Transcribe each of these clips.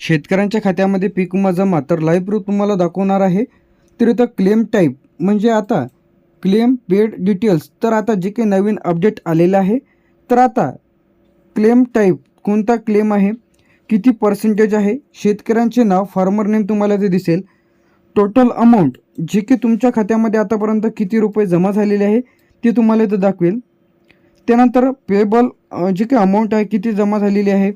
शेतकऱ्यांच्या खात्यामध्ये पीक विमा जमा तर लाईव्ह प्रूफ तुम्हाला दाखवणार आहे. तर इथं क्लेम टाईप म्हणजे आता क्लेम पेड डिटेल्स तर आता जे काही नवीन अपडेट आलेलं आहे तर आता क्लेम टाईप कोणता क्लेम आहे किती पर्सेंटेज आहे शेतकऱ्यांचे नाव फार्मर नेम तुम्हाला ते दिसेल टोटल अमाऊंट जे की तुमच्या खात्यामध्ये आतापर्यंत किती रुपये जमा झालेले आहे ते तुम्हाला इथं दाखवेल. त्यानंतर पेबल जे काही अमाऊंट आहे किती जमा झालेली आहे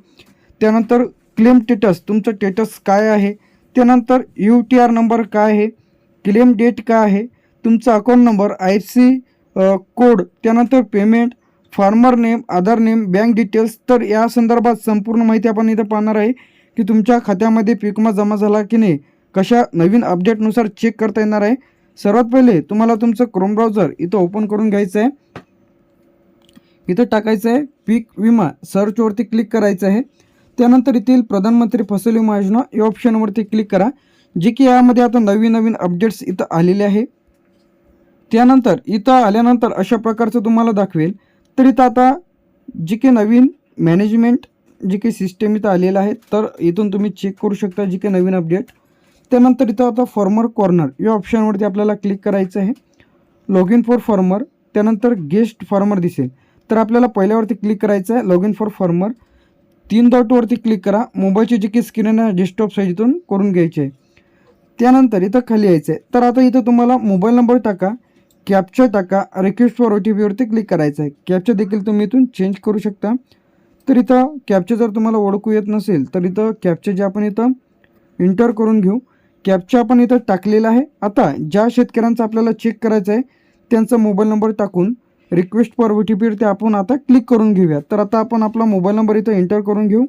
त्यानंतर क्लेम स्टेटस तुमचं स्टेटस काय आहे? त्यानंतर यू टी आर नंबर काय आहे? क्लेम डेट काय आहे? तुमचा account number I C code त्यानंतर payment farmer name Aadhaar name bank details तर या संदर्भात संपूर्ण माहिती आपण इथं पाहणार आहे की तुमच्या खात्यामध्ये पीक विमा जमा झाला की नाही कशा नवीन अपडेटनुसार चेक करता येणार आहे. सर्वात पहिले तुम्हाला तुमचं क्रोम ब्राउझर इथं ओपन करून घ्यायचं आहे. इथं टाकायचं आहे पीक विमा. सर्चवरती क्लिक करायचं आहे. त्यानंतर येथील प्रधानमंत्री फसल विमा योजना या ऑप्शनवरती क्लिक करा जे की यामध्ये आता नवीन नवीन अपडेट्स इथं आलेले आहे. त्यानंतर इथं आल्यानंतर अशा प्रकारचं तुम्हाला दाखवेल. तर इथं आता जे काही नवीन मॅनेजमेंट जी काही सिस्टम इथं आलेलं आहे तर इथून तुम्ही चेक करू शकता जी काही नवीन अपडेट त्यानंतर इथं आता फॉर्मर कॉर्नर या ऑप्शनवरती आपल्याला क्लिक करायचं आहे. लॉग इन फॉर फॉर्मर त्यानंतर गेस्ट फॉर्मर दिसेल. तर आपल्याला पहिल्यावरती क्लिक करायचं आहे लॉग इन फॉर फॉर्मर तीन डॉटवरती क्लिक करा. मोबाईलची जी की स्क्रीन आहे डेस्कटॉप साईज इथून करून घ्यायची. आहे त्यानंतर इथं खाली यायचं आहे तर आता इथं तुम्हाला मोबाईल नंबर टाका कॅप्चा टाका रिक्वेस्ट फॉर ओ टी पीवरती क्लिक करायचं आहे कॅप्चा देखील तुम्ही इथून चेंज करू शकता. तर इथं कॅप्चा जर तुम्हाला ओळखू येत नसेल तर इथं कॅप्चा जे आपण इथं इंटर करून घेऊ. कॅप्चा आपण इथं टाकलेला आहे. आता ज्या शेतकऱ्यांचा आपल्याला चेक करायचं आहे त्यांचा मोबाईल नंबर टाकून रिक्वेस्ट फॉर ओ टी पीवरती आपण आता क्लिक करून घेऊया तर आता आपण आपला मोबाईल नंबर इथं एंटर करून घेऊ.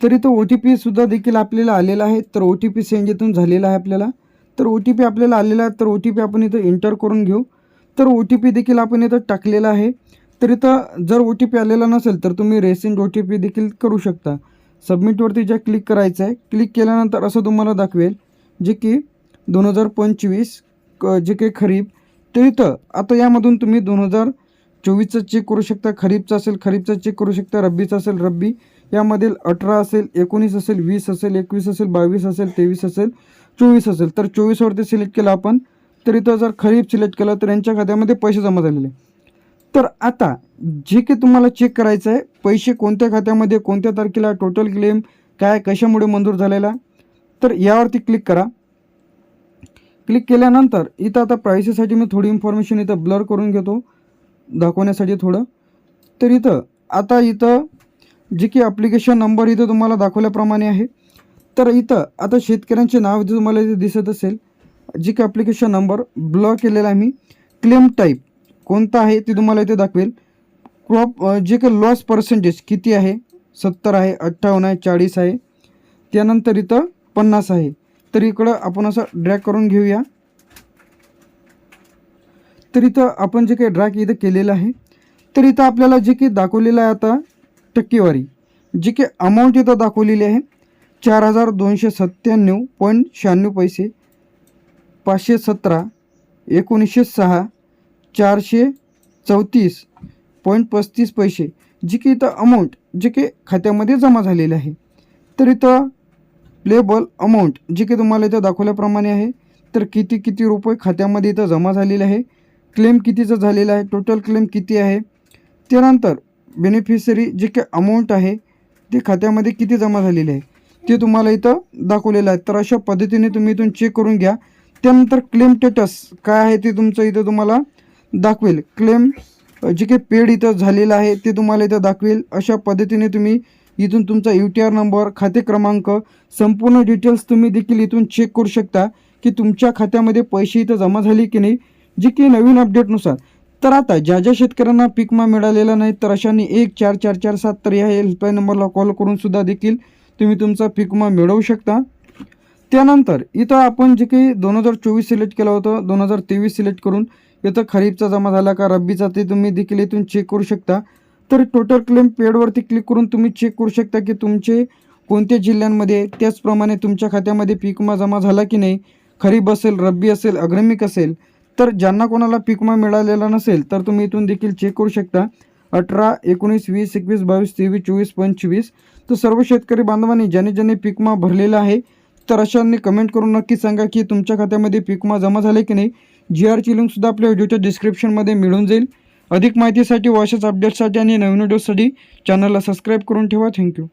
तर इथं ओ टी पीसुद्धा देखील आपल्याला आलेला आहे. तर ओ टी पी सेंज इथून झालेला आहे आपल्याला. तर ओ टी पी आपल्याला आलेला आहे. तर ओ टी पी आपण इथं एंटर करून घेऊ. तर ओ टी पी देखील आपण इथं टाकलेला आहे. तर इथं जर ओ टी पी आलेला नसेल तर तुम्ही रेसेंट ओ टी पी देखील करू शकता. सबमिटवरती ज्या क्लिक करायचं आहे क्लिक केल्यानंतर असं तुम्हाला दाखवेल जे की दोन हजार पंचवीस क जे काही खरीप तर इथं आता यामधून तुम्ही दोन हजार चोवीसचं चेक करू शकता. खरीपचं असेल खरीपचं चेक करू शकता. रब्बीचं असेल रब्बी. यामधील अठरा असेल एकोणीस असेल वीस असेल एकवीस असेल बावीस असेल तेवीस असेल चोवीस असेल. तर चोवीसवरती सिलेक्ट केलं आपण. तर इथं जर खरीप सिलेक्ट केलं तर यांच्या खात्यामध्ये पैसे जमा झालेले तर आता जे काही तुम्हाला चेक करायचं आहे पैसे कोणत्या खात्यामध्ये कोणत्या तारखेला टोटल क्लेम काय कशामुळे मंजूर झालेला तर यावरती क्लिक करा. क्लिक केल्यानंतर इथं आता प्रायसेसाठी मी थोडी इन्फॉर्मेशन इथं ब्लर करून घेतो. दाखवण्यासाठी थोडं. तर इथं आता इथं जे की ॲप्लिकेशन नंबर इथं तुम्हाला दाखवल्याप्रमाणे आहे. तर इथं आता शेतकऱ्यांचे नाव इथं तुम्हाला इथे दिसत असेल. जे की ॲप्लिकेशन नंबर ब्लर केलेला आहे मी. क्लेम टाईप कोणता आहे ते तुम्हाला इथे दाखवेल. क्रॉप जे काही लॉस पर्सेंटेज किती आहे? सत्तर आहे अठ्ठावन्न आहे चाळीस आहे. त्यानंतर इथं पन्नास आहे. तर इकडं आपण असं ड्रॅग करून घेऊया. तर इथं आपण जे काही ड्रॅग इथं केलेलं आहे तर इथं आपल्याला जे काही दाखवलेलं आहे आता टक्केवारी. जी काही अमाऊंट इथं दाखवलेली आहे चार हजार दोनशे सत्त्याण्णव पॉईंट शहाण्णव पैसे पाचशे सतरा एकोणीसशे सहा चारशे चौतीस पॉईंट पस्तीस पैसे जी की इथं अमाऊंट जे की खात्यामध्ये जमा झालेले आहे. तर इथं प्लेबल अमाऊंट जी की तुम्हाला इथं दाखवल्याप्रमाणे आहे तर किती किती रुपये खात्यामध्ये इथं जमा झालेले आहे क्लेम कितीचं झालेलं आहे टोटल क्लेम किती आहे त्यानंतर बेनिफिशरी जे काही अमाऊंट आहे ते खात्यामध्ये किती जमा झालेले आहे ते तुम्हाला इथं दाखवलेलं आहे. तर अशा पद्धतीने तुम्ही इथून चेक करून घ्या. त्यानंतर क्लेम स्टेटस काय आहे ते तुमचं इथं तुम्हाला दाखवेल. क्लेम जे काही पेड इथं झालेलं आहे ते तुम्हाला इथं दाखवेल. अशा पद्धतीने तुम्ही इथून तुमचा यू टी आर नंबर खाते क्रमांक संपूर्ण डिटेल्स तुम्ही देखील इथून चेक करू शकता की तुमच्या खात्यामध्ये पैसे इथं जमा झाले की नाही जे की नवीन अपडेटनुसार तर आता ज्या ज्या शेतकऱ्यांना पिकमा विमा मिळालेला नाही तर अशांनी एक चार चार चार सात तर या हेल्पलाईन नंबरला कॉल करून सुद्धा देखील तुम्ही तुमचा पीक विमा मिळवू शकता. त्यानंतर इथं आपण जे काही दोन हजार चोवीस सिलेक्ट केलं होतं. दोन हजार तेवीस सिलेक्ट करून इथं खरीपचा जमा झाला का रब्बीचा ते तुम्ही देखील इथून चेक करू शकता. तर टोटल क्लेम पेडवरती क्लिक करून तुम्ही चेक करू शकता की तुमचे कोणत्या जिल्ह्यांमध्ये त्याचप्रमाणे तुमच्या खात्यामध्ये पीक विमा जमा झाला की नाही खरीप असेल रब्बी असेल अग्रमिक असेल तर ज्यांना कोणाला पीक विमा मिळालेला नसेल तर तुम्ही इथून देखील चेक करू शकता. अठरा एकोणीस वीस एकवीस बावीस तेवीस चोवीस पंचवीस. तर सर्व शेतकरी बांधवांनी ज्याने ज्याने पीक विमा भरलेला आहे तर अशांनी कमेंट करून नक्की सांगा की तुमच्या खात्यामध्ये पीक विमा जमा झाले की नाही. जी आरची लिंकसुद्धा आपल्या व्हिडिओच्या डिस्क्रिप्शनमध्ये मिळून जाईल. अधिक माहितीसाठी अशाच अपडेट्ससाठी आणि नवीन व्हिडिओसाठी चॅनलला सबस्क्राईब करून ठेवा. थँक्यू.